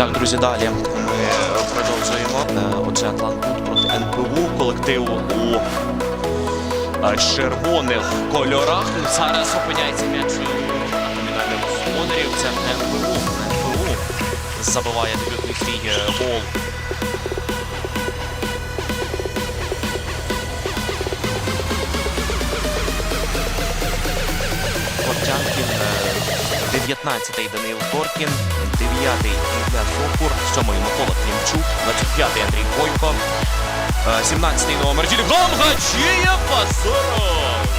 Так, друзі, далі ми продовжуємо. Е, Отже, Атлантбуд проти НПУ колективу у е, червоних кольорах. Зараз опиняється м'яч номінальних господарів. Це НПУ. НПУ забиває дебютний свій е, гол. Портянкін, 19-й Данил Торкін, 9-й Ілля Сокур, 7-й Микола Клімчук, 25-й Андрій Бойко, е, 17-й номер Дільгам Гачієв, а зараз,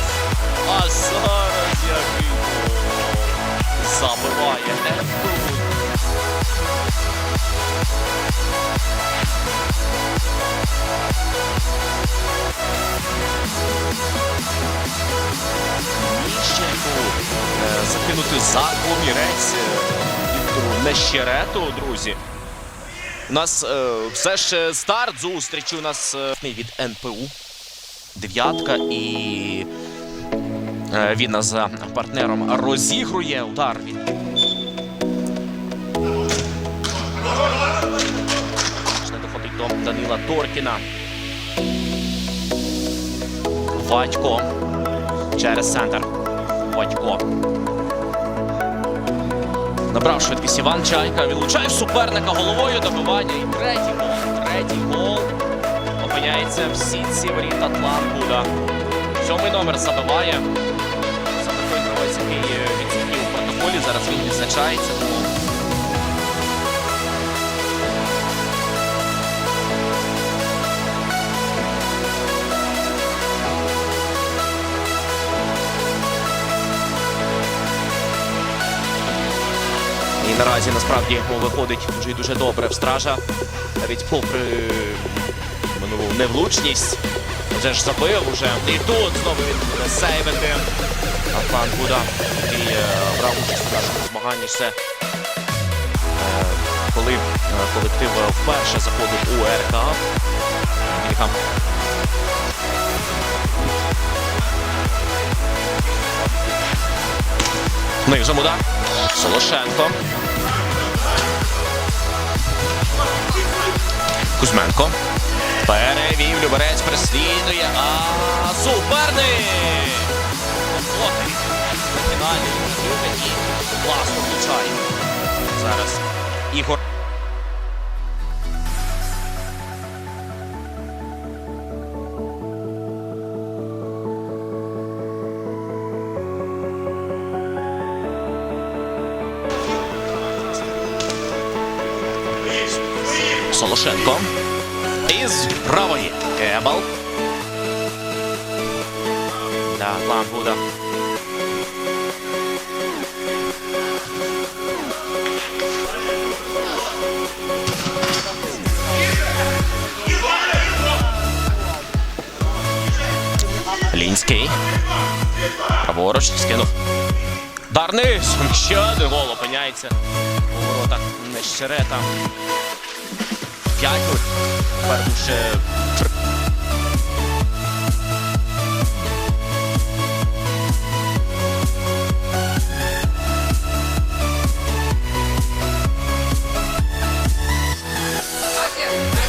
а зараз який забиває НПУ. Міщенко за комірець Віктору Нещерету, друзі. У нас е, все ж старт зустрічі. У нас е, від НПУ. Дев'ятка і е, він нас за партнером розігрує удар від. Доходить до Данила Торкіна. Вадько через центр. Вадько. Набрав швидкість Іван Чайка. Відлучає суперника головою добивання. І третій гол. Третій гол. Опиняється в сітці воріт Атлантбуда. Сьомий номер забиває. Саме той гравець, який відсутній у протоколі. Зараз він відзначається. Наразі насправді виходить дуже і дуже добре в стража. Навіть попри минулу невлучність. Вже ж забив уже. І тут знову він буде сейвити. Атлант Буда, який е, брав участь у нашому змаганні. Ще е, коли е, колектив вперше заходив у РК. Міліхам Низом удар. Солошенко. Кузьменко. Перевів Люберець переслідує. А суперник! Фіналі влучає. Зараз Ігор. Із правої. Кебал. Да, Атлант Буда. Лінський. Праворуч скинув. Дарний! Ще один гол опиняється. У воротах Нещерета. П'ять. Тепер три.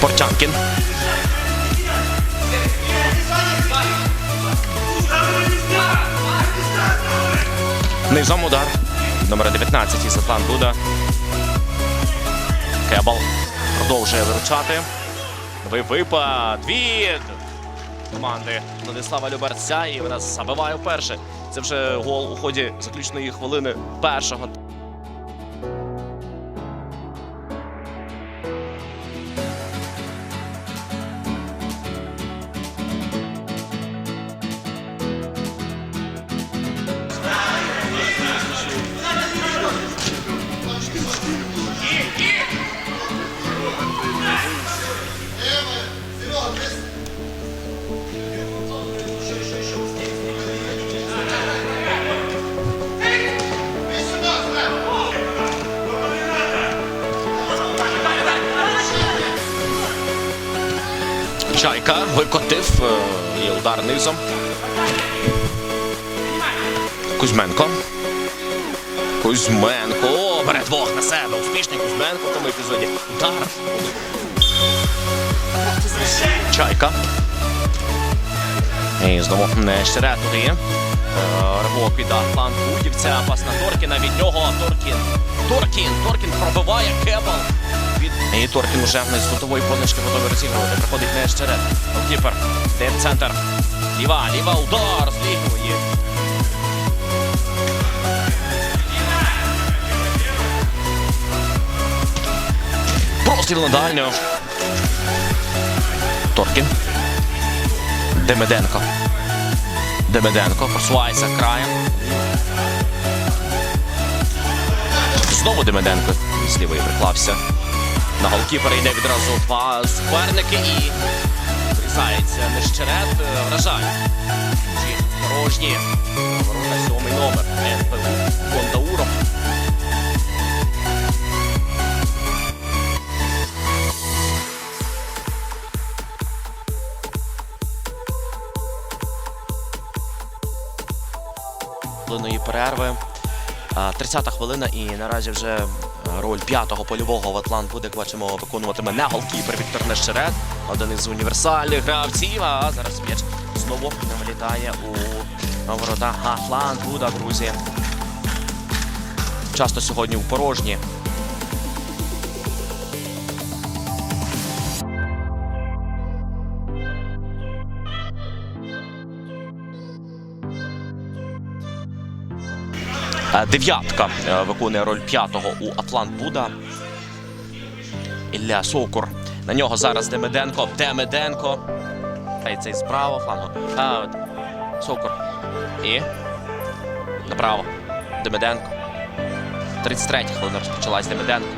Портянкін. Низом удар. Номер 19 із Атлант Буда. Продовжує виручати. Новий випад від команди Владислава Люберця. І вона забиває вперше. Це вже гол у ході заключної хвилини першого. Чайка викотив е, і удар низом. Кузьменко. Кузьменко. О, бере двох на себе. Успішний Кузьменко в тому епізоді. Удар. Чайка. І знову не щере туди. Е, Ривок від Атлант Будівця. Пас на Торкіна. Від нього Торкін. Торкін. Торкін пробиває Кебал. І Торкін уже з готової позначки готовий розігрувати. Приходить не щере. Голкіпер. Де центр. Ліва, ліва, удар. Злігує. Простріл на дальню. Торкін. Демеденко. Демеденко просувається краєм. Знову Демеденко з лівої приклався. На голкіпера йде відразу два суперники і врізається нещерет. Вражає. Чи порожні. Ворота сьомий номер. НПУ Кондауров. перерви. А, 30-та хвилина і наразі вже е, роль п'ятого польового в Атлант буде, як бачимо, виконуватиме не голкіпер Віктор Нещерет, один із універсальних гравців. А зараз м'яч знову вилітає у ворота Атлант Буда, друзі. Часто сьогодні у порожні. Дев'ятка е, виконує роль п'ятого у Атлант Буда. Ілля Сокур. На нього зараз Демиденко. Демиденко. Та й цей справа флангу. А. Сокур. І. Направо. Демиденко. 33 хвилина розпочалась Демиденко.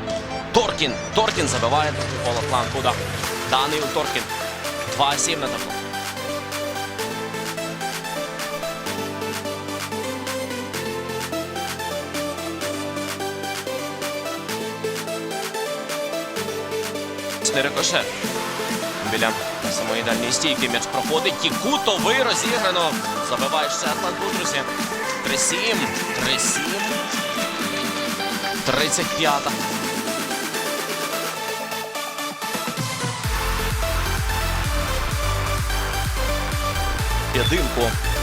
Торкін. Торкін забиває гол Атлант Буда. Данил Торкін. 2-7 на табло. Це рикошет. Біля самої дальньої стійки м'яч проходить. І кутовий розіграно. Забиває ще Атлант друзі. 3-7. 3-7. 35-та. Єдинку.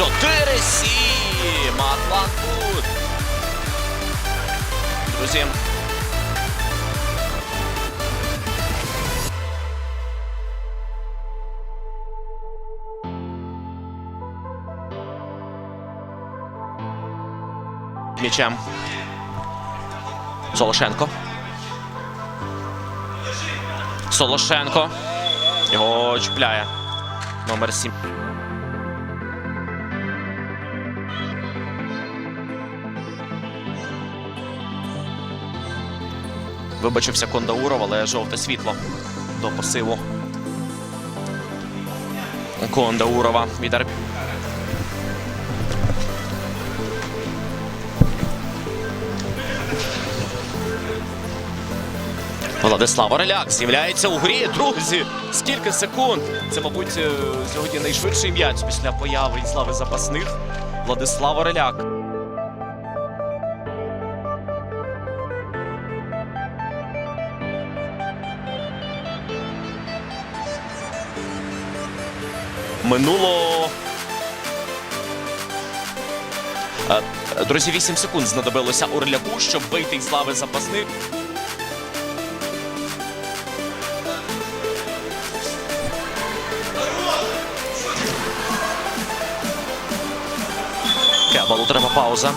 4-7! Атлант. Друзі. М'ячем. Солошенко. Солошенко. Його чіпляє. Номер 7. Вибачився Кондауров, але жовте світло до посилу. Кондаурова від арбі... Владислав Ореляк з'являється у грі. Друзі, скільки секунд? Це, мабуть, е, сьогодні найшвидший м'яч після появи і слави запасних. Владислав Ореляк. Минуло. Е, Друзі, 8 секунд знадобилося Орляку, щоб вийти із лави запасних. Кебалу треба пауза.